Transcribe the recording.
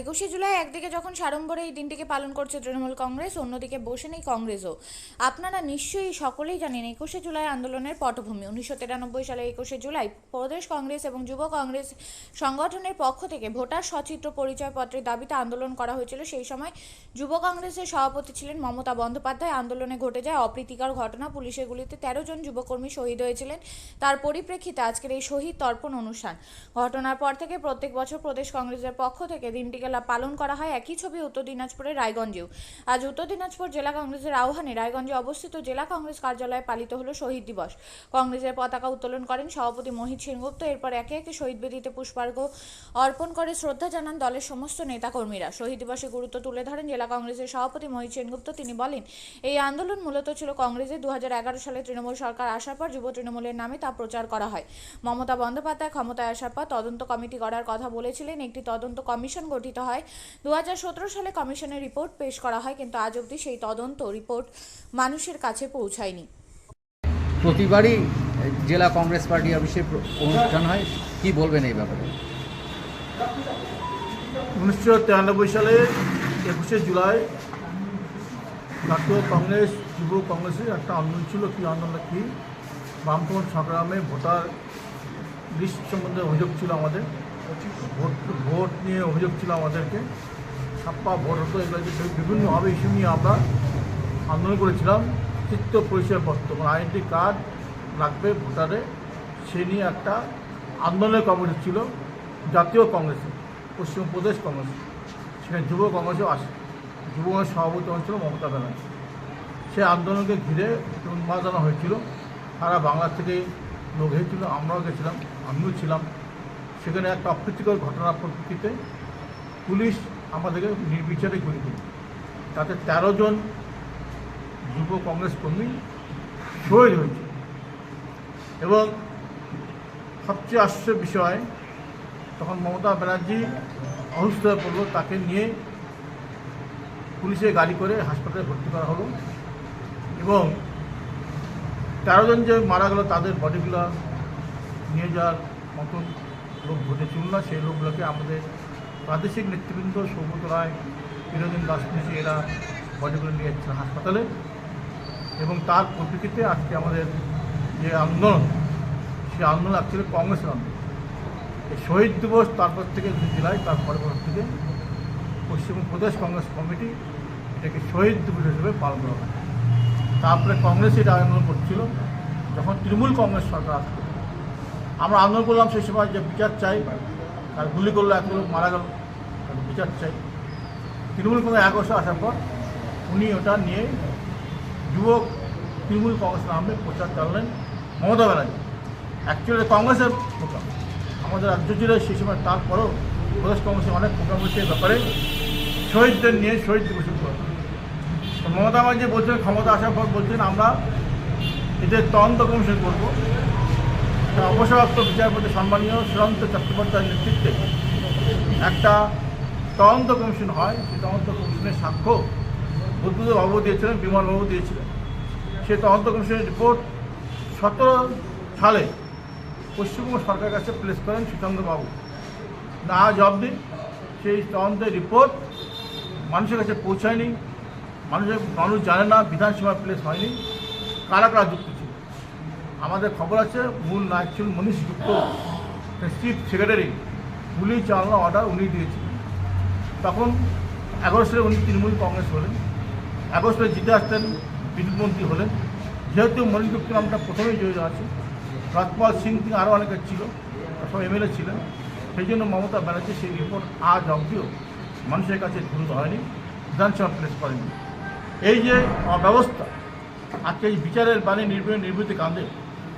একুশে জুলাই একদিকে যখন সাড়ম্বরে এই দিনটিকে পালন করছে তৃণমূল কংগ্রেস, অন্যদিকে বসে নেই কংগ্রেসও। আপনারা নিশ্চয়ই সকলেই জানেন একুশে জুলাই আন্দোলনের পটভূমি। উনিশশো তিরানব্বই সালে একুশে জুলাই প্রদেশ কংগ্রেস এবং যুব কংগ্রেস সংগঠনের পক্ষ থেকে ভোটার সচিত্র পরিচয়পত্রের দাবিতে আন্দোলন করা হয়েছিল। সেই সময় যুব কংগ্রেসের সভাপতি ছিলেন মমতা বন্দ্যোপাধ্যায়। আন্দোলনে ঘটে যায় অপ্রীতিকর ঘটনা। পুলিশের গুলিতে তেরো জন যুবকর্মী শহীদ হয়েছিলেন। তার পরিপ্রেক্ষিতে আজকের এই শহীদ তর্পণ অনুষ্ঠান। ঘটনার পর থেকে প্রত্যেক বছর প্রদেশ কংগ্রেসের পক্ষ থেকে দিনটিকে লা- পালন করা হয়। একই ছবি উত্তর দিনাজপুরের রায়গঞ্জেও। আজ উত্তর দিনাজপুর জেলা কংগ্রেসের আহ্বানে রায়গঞ্জে অবস্থিত জেলা কংগ্রেস কার্যালয়ে পালিত হলো শহীদ দিবস। কংগ্রেসের পতাকা উত্তোলন করেন সভাপতি মোহিত সেনগুপ্ত। এরপর একে একে শহীদ বেদিতে পুষ্পার্ঘ অর্পণ করে শ্রদ্ধা জানান দলের সমস্ত নেতাকর্মীরা। শহীদ দিবসে গুরুত্ব তুলে ধরেন জেলা কংগ্রেসের সভাপতি মোহিত সেনগুপ্ত। তিনি বলেন, এই আন্দোলন মূলত ছিল কংগ্রেসের দু হাজার এগারো সালে তৃণমূল সরকার আসার পর যুব তৃণমূলের নামে তা প্রচার করা হয়। মমতা বন্দ্যোপাধ্যায় ক্ষমতায় আসার পর তদন্ত কমিটি করার কথা বলেছিলেন। একটি তদন্ত কমিশন গঠিত হয়। দু সালে কমিশনের রিপোর্ট পেশ করা হয় কিন্তু আজ অবধি সেই তদন্ত রিপোর্ট মানুষের কাছে পৌঁছায়নি। প্রতিবারই জেলা কংগ্রেস পার্টি অফিসে অনুষ্ঠান হয়। কি বলবেন এই ব্যাপারে? উনিশশো তিরানব্বই সালে একুশে জুলাই জাতীয় কংগ্রেস যুব কংগ্রেসের একটা আন্দোলন ছিল। কী আন্দোলন? কী? বামপন্থ সংগ্রামে ভোটার লিস্ট সম্বন্ধে অভিযোগ ছিল আমাদের। ভোট ভোট নিয়ে অভিযোগ ছিল আমাদেরকে। ছাপ্পা ভোট হতো, এগুলো বিভিন্নভাবে ইস্যু নিয়ে আমরা আন্দোলন করেছিলাম। চিত্ত পরিচয়পত্র মানে আইডেন্টি কার্ড লাগবে ভোটারে, সে নিয়ে একটা আন্দোলনের কমিটি ছিল, জাতীয় কংগ্রেসে, পশ্চিম প্রদেশ কংগ্রেস। সেখানে যুব কংগ্রেসও আসে। যুব কংগ্রেস সভাপতি হয়েছিল মমতা ব্যানার্জি। সে আন্দোলনকে ঘিরে উন্মাদনা হয়েছিল। সারা বাংলা থেকে লোক হয়েছিল আমরাও গেছিলাম, আমিও ছিলাম। সেখানে একটা অপ্রীতিকর ঘটনার পরিপ্রেক্ষিতে পুলিশ আমাদেরকে নির্বিচারে গুলি করে। তাতে তেরো জন যুব কংগ্রেস কর্মী শহীদ হয়েছে। এবং সবচেয়ে আশ্চর্য বিষয়, তখন মমতা ব্যানার্জি অসুস্থ হয়ে পড়ল, তাকে নিয়ে পুলিশে গাড়ি করে হাসপাতালে ভর্তি করা হলো। এবং তেরো জন যে মারা গেল, তাদের বডিগুলো নিয়ে যাওয়ার মতন লোক ঘটেছিল না, সেই লোকগুলোকে আমাদের প্রাদেশিক নেতৃবৃন্দ সৌগত রায়, বিনোদিন দাসমিশি এরা বডিগুলো নিয়ে যাচ্ছিল হাসপাতালে। এবং তার পরিপ্রেক্ষিতে আজকে আমাদের যে আন্দোলন, সেই আন্দোলন অ্যাকচুয়ালি কংগ্রেসের আন্দোলন। এই শহীদ দিবস তারপর থেকে জেলায় তার পরবর্তী থেকে পশ্চিমবঙ্গ প্রদেশ কংগ্রেস কমিটি এটাকে শহীদ দিবস হিসেবে পালন করা হয়। তারপরে কংগ্রেস এটা আন্দোলন করছিল, যখন তৃণমূল কংগ্রেস সরকার আসলো আমরা আন্দোলন করলাম, সেই সময় যে বিচার চাই আর গুলি করল, এক লোক মারা গেল বিচার চাই। তৃণমূল কংগ্রেস এক বছর আসার পর উনি ওটা নিয়ে যুবক তৃণমূল কংগ্রেস নামে প্রচার চালালেন মমতা ব্যানার্জি। অ্যাকচুয়ালি কংগ্রেসের প্রোগ্রাম। আমাদের রাজ্য জুড়ে সেই সময়, তারপরেও প্রদেশ কংগ্রেসের অনেক প্রোগ্রাম হচ্ছে ব্যাপারে। শহীদদের নিয়ে শহীদ দিবস মমতা ব্যানার্জি বলছেন, ক্ষমতা আসার পর বলছেন, আমরা এদের তদন্ত কমিশন করব। অবসরপ্রাপ্ত বিচারপতি সম্মানীয় সুরন্ত চট্টোপাধ্যায়ের নেতৃত্বে একটা তদন্ত কমিশন হয়। সেই তদন্ত কমিশনের সাক্ষ্য বুদ্ধদেব বাবু দিয়েছিলেন, বিমল বাবু দিয়েছিলেন। সেই তদন্ত কমিশনের রিপোর্ট সতেরো সালে পশ্চিমবঙ্গ সরকারের কাছে প্লেস করেন সুচন্দ্র বাবু। না আজ অবধি সেই তদন্তের রিপোর্ট মানুষের কাছে পৌঁছায়নি। মানুষের মানুষ জানে না বিধানসভা প্লেস হয়নি। কারা কারা যুক্ত আমাদের খবর আছে, মূল নায়ক ছিল মনীষ গুপ্ত। চিফ সেক্রেটারি গুলি চালানো অর্ডার উনি দিয়েছিলেন। তখন সালে উনি তৃণমূল কংগ্রেস হলেন। সালে জিতে আসতেন বিদ্যুৎ মন্ত্রী হলেন। যেহেতু মনীষ গুপ্ত নামটা প্রথমেই জড়িত আছে রাজপাল সিং তিনি আরও অনেকে ছিল, সব এমএলএ ছিলেন। সেই জন্য মমতা ব্যানার্জি সেই রিপোর্ট আজ অবধিও মানুষের কাছে দ্রুত হয়নি, বিধানসভা প্লেস করেনি। এই যে অব্যবস্থা, আজকে এই বিচারের বাণী নির্ভীতি কাঁদে